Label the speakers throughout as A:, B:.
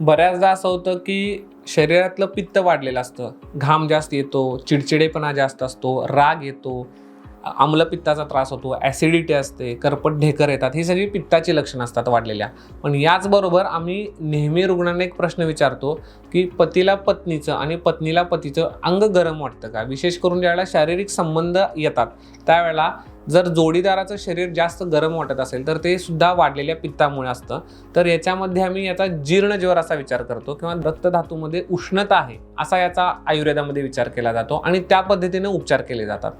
A: बऱ्याचदा असं होतं की शरीरातलं पित्त वाढलेलं असतं. घाम जास्त येतो चिडचिडेपणा जास्त असतो राग येतो आम्लपित्ताचा त्रास होतो ॲसिडिटी असते करपट ढेकर येतात ही सगळी पित्ताची लक्षणं असतात वाढलेल्या. पण याचबरोबर आम्ही नेहमी रुग्णांना एक प्रश्न विचारतो की पतीला पत्नीचं आणि पत्नीला पतीचं अंग गरम वाटतं का? विशेष करून ज्यावेळेला शारीरिक संबंध येतात त्यावेळेला जर जोडीदाराचं शरीर जास्त गरम वाटत असेल तर ते सुद्धा वाढलेल्या पित्तामुळे असतं. तर याच्यामध्ये आम्ही याचा जीर्ण ज्वर असा विचार करतो किंवा रक्तधातूमध्ये उष्णता आहे असा याचा आयुर्वेदामध्ये विचार केला जातो आणि त्या पद्धतीने उपचार केले जातात.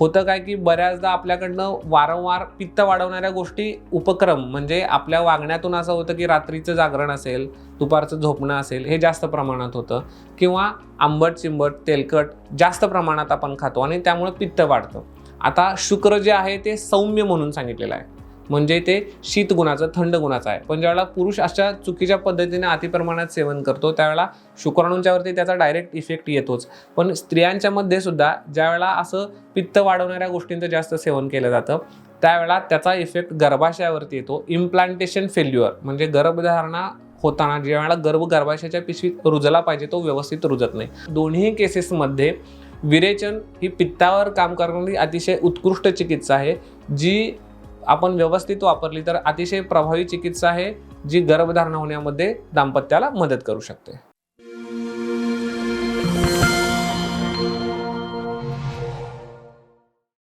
A: होतं काय की बऱ्याचदा आपल्याकडनं वारंवार पित्त वाढवणाऱ्या गोष्टी उपक्रम म्हणजे आपल्या वागण्यातून असं होतं की रात्रीचं जागरण असेल दुपारचं झोपणं असेल हे जास्त प्रमाणात होतं. किंवा आंबट चिंबट तेलकट जास्त प्रमाणात आपण खातो आणि त्यामुळे पित्त वाढतं. आता शुक्र जे आहे ते सौम्य म्हणून सांगितलेलं आहे. म्हणजे ते शीत गुणाचं थंड गुणाचं आहे. पण ज्यावेळेला पुरुष अशा चुकीच्या पद्धतीने अतिप्रमाणात सेवन करतो त्यावेळेला शुक्राणूंच्यावरती त्याचा डायरेक्ट इफेक्ट येतोच. पण स्त्रियांच्या मध्ये सुद्धा ज्यावेळेला असं पित्त वाढवणाऱ्या गोष्टींचं जास्त सेवन केलं जातं त्यावेळेला त्याचा इफेक्ट गर्भाशयावरती येतो. इम्प्लांटेशन फेल्युअर म्हणजे गर्भधारणा होताना ज्यावेळेला गर्भ गर्भाशयाच्या पिशवीत रुजला पाहिजे तो व्यवस्थित रुजत नाही. दोन्ही केसेसमध्ये विरेचन ही पित्तावर काम करणारी अतिशय उत्कृष्ट चिकित्सा आहे जी आपण व्यवस्थित वापरली तर अतिशय प्रभावी चिकित्सा आहे जी गर्भधारणा होण्यामध्ये दाम्पत्याला मदत करू शकते.